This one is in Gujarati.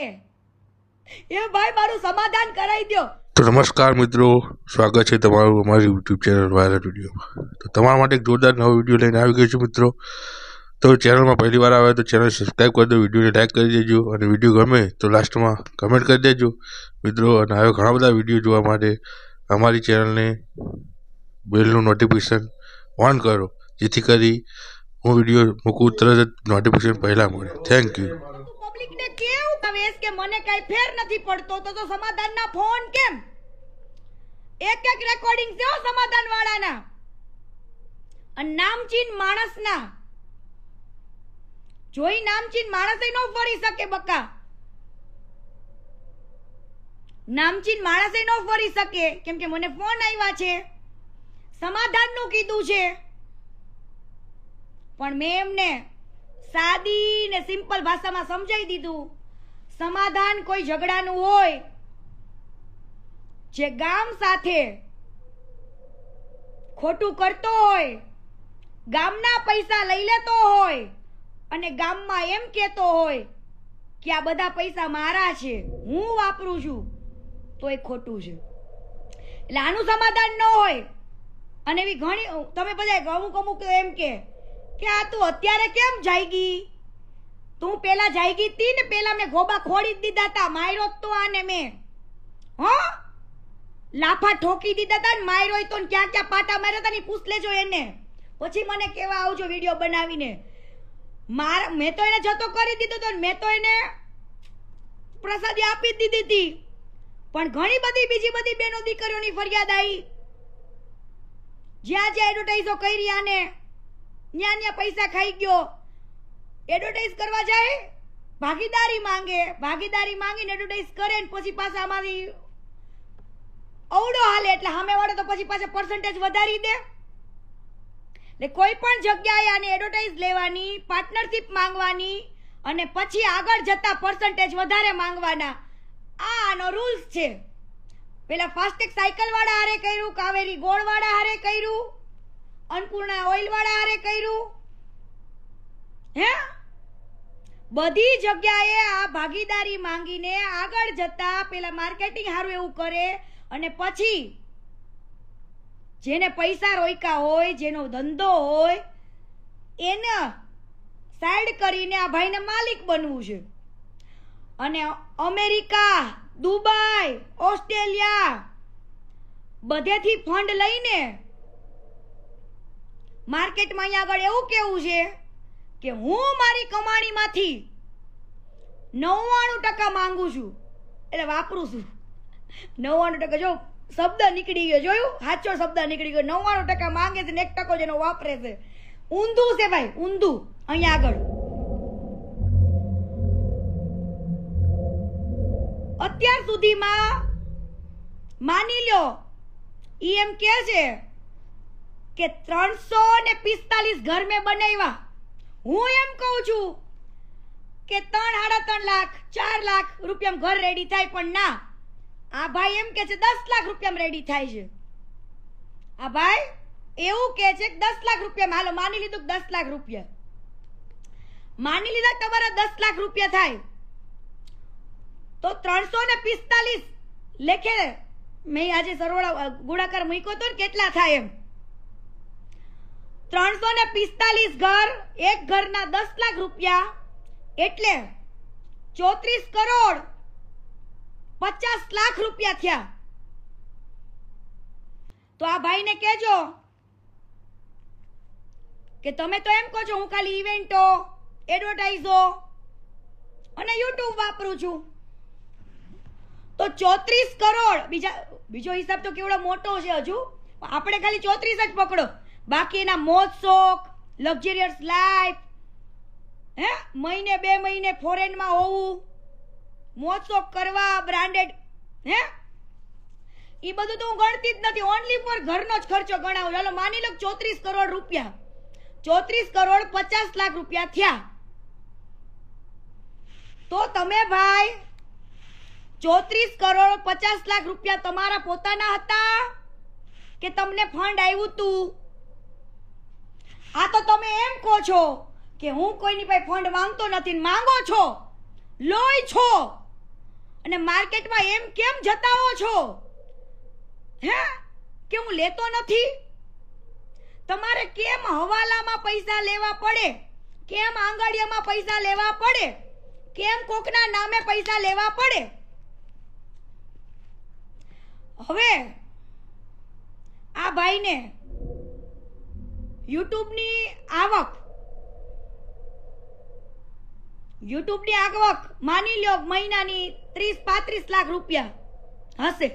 એ ભાઈ મારું સમાધાન કરાવી દો તો નમસ્કાર મિત્રો સ્વાગત છે તમારું અમારી યુટ્યુબ ચેનલ વાયરલ વિડીયોમાં તો તમારા માટે એક જોરદાર નવો વીડિયો લઈને આવી ગયો છું મિત્રો. તો ચેનલમાં પહેલી વાર આવે તો ચેનલ સબસ્ક્રાઈબ કરી દો વિડીયોને લાઈક કરી દેજો અને વીડિયો ગમે તો લાસ્ટમાં કમેન્ટ કરી દેજો મિત્રો. અને હવે ઘણા બધા વીડિયો જોવા માટે અમારી ચેનલને બેલનું નોટિફિકેશન ઓન કરો જેથી કરી હું વીડિયો મૂકું તરત જ નોટિફિકેશન પહેલાં મળે. થેન્ક યુ કવેશ કે મને કઈ ફેર નથી પડતો, તો તો સમાધાનના ફોન કેમ? એક એક રેકોર્ડિંગ છે સમાધાન વાળાના અને નામચીન માણસના. જોઈ નામચીન માણસે ન ફરી શકે બકા. નામચીન માણસે ન ફરી શકે, કેમ કે મને ફોન આવ્યા છે. સમાધાનનું કીધું છે. પણ મેં એમને સાદી ને સિમ્પલ ભાષામાં સમજાવી દીધું. સમાધાન કોઈ ઝઘડાનું હોય, જે ગામ સાથે ખોટું કરતો હોય, ગામના પૈસા લઈ લેતો હોય અને ગામમાં એમ કહેતો હોય કે આ બધા પૈસા મારા છે, હું વાપરું છું, તો એ ખોટું છે. એટલે આનું સમાધાન ન હોય. અને એવી ઘણી, તમે બધા અમુક અમુક એમ કે આ તું અત્યારે કેમ જાયગી તું પેલા જાયગી તી ને પેલા મેં ગોબા ખોડી જ દીધા તા, માર્યો તો આને મેં. હો? લાફા ઠોકી દીધા તા ને માર્યો તો ને ક્યાં ક્યાં પાટા માર્યા તા ને પૂછ લેજો એને. પછી મને કેવા આવજો વીડિયો બનાવીને. માર, મેં તો એને જતો કરી દીધો તો ને મેં તો એને પ્રસાદી આપી દીધી હતી. પણ ઘણી બધી, બીજી બધી બેનો દીકરીઓની ફરિયાદ આવી જ્યાં જ્યાં એડવર્ટાઈઝો કરી આને, ન્યા ન્યા પૈસા ખાઈ ગયો. એડવર્ટાઈઝ કરવા જાય? ભાગીદારી માંગે. ભાગીદારી માંગીને એડવર્ટાઈઝ કરે ને પછી પાછા આમાંથી અવડો હાલે. એટલે સામે વાળો તો પછી પાછા પર્સન્ટેજ વધારી દે. એટલે કોઈ પણ જગ્યાએ આને એડવર્ટાઇઝ લેવાની પાર્ટનરશિપ માંગવાની અને પછી આગળ જતા પર્સન્ટેજ વધારે માંગવાના. આ આનો રૂલ્સ છે. પેલા ફાસ્ટેગ સાયકલ વાળા હારે કર્યું, કાવેરી ગોળ વાળા હારે કર્યું, અન્નપૂર્ણા ઓઇલ વાળા હારે કર્યું. હે? બધી જગ્યાએ આ ભાગીદારી માંગીને આગળ જતા પેલા માર્કેટિંગ સારું એવું કરે અને પછી જેને પૈસા રોક્યા હોય, જેનો ધંધો હોય, એને સાઈડ કરીને આ ભાઈને માલિક બનવું છે. અને અમેરિકા, દુબઈ, ઓસ્ટ્રેલિયા બધેથી ફંડ લઈને માર્કેટમાં અહીંયા આગળ એવું કેવું છે કે હું મારી કમાણીમાંથી નવ્વાણું ટકા માંગુ છું. એટલે વાપરું છું. નવ્વાણું ટકા જો શબ્દ નીકળી ગયો, જોયું? સાચો શબ્દ નીકળી ગયો. નવ્વાણું ટકા માંગે છે ને એક ટકો જેનો વાપરે છે. ઊંધું છે ભાઈ, ઊંધું. અહીંયા આગળ. અત્યાર સુધીમાં માની લ્યો, ઈ એમ કે છે કે ત્રણસો ને પિસ્તાલીસ ઘર મેં બનાવ્યા. હું એમ કહું છું કે ત્રણ સાડા ત્રણ લાખ, ચાર લાખ રૂપિયામાં ઘર રેડી થાય, પણ ના. આ ભાઈ એમ કે છે દસ લાખ રૂપિયામાં રેડી થાય છે. આ ભાઈ એવું કે છે કે દસ લાખ રૂપિયામાં હાલો, માની લીધું કે દસ લાખ રૂપિયા. માની લીધા તમારા દસ લાખ રૂપિયા થાય. તો ત્રણસો ને પિસ્તાલીસ લેખે મેં આજે સરવાળા ગુણાકાર મૂક્યો તો કેટલા થાય એમ? ત્રણસો ને પિસ્તાલીસ ઘર, એક ઘરના દસ લાખ રૂપિયા, એટલે ચોત્રીસ કરોડ પચાસ લાખ રૂપિયા થયા. તો આ ભાઈને કહેજો કે તમે તો એમ કહો છો, હું ખાલી ઇવેન્ટો એડવર્ટાઈઝો અને યુટ્યુબ વાપરું છું. તો ચોત્રીસ કરોડ, બીજા, બીજો હિસાબ તો કેવડો મોટો છે હજુ. આપણે ખાલી ચોત્રીસ જ પકડો. બાકી એના મોજ શોખ લક્ઝરિયસ લાઈફ હે? મહિને બે મહિને ફોરેનમાં હોવું મોજ શોખ કરવા બ્રાન્ડેડ હે? એ બધું તો હું ગણતી જ નથી. ઓનલી ફોર ઘરનો જ ખર્ચો ગણાવું. ચાલો માની લો ચોત્રીસ કરોડ રૂપિયા. ચોત્રીસ કરોડ પચાસ લાખ રૂપિયા થયા. તો તમે ભાઈ, ચોત્રીસ કરોડ પચાસ લાખ રૂપિયા તમારા પોતાના હતા કે તમને ફંડ આવ્યું તું? આ તો તમે એમ કહો છો કે હું કોઈની પાસે ફંડ માંગતો નથી માંગો છો? લોય છો. અને માર્કેટમાં એમ કેમ જતાઓ છો? હે? કે હું લેતો નથી? તમારે કેમ હવાલામાં પૈસા લેવા પડે? કેમ આંગળીયામાં પૈસા લેવા પડે? કેમ કોકના નામે પૈસા લેવા પડે? હવે આ ભાઈને યુટ્યુબની આવક. યુટ્યુબની આવક માની લો મહિનાની ત્રીસ પાંત્રીસ લાખ રૂપિયા હશે.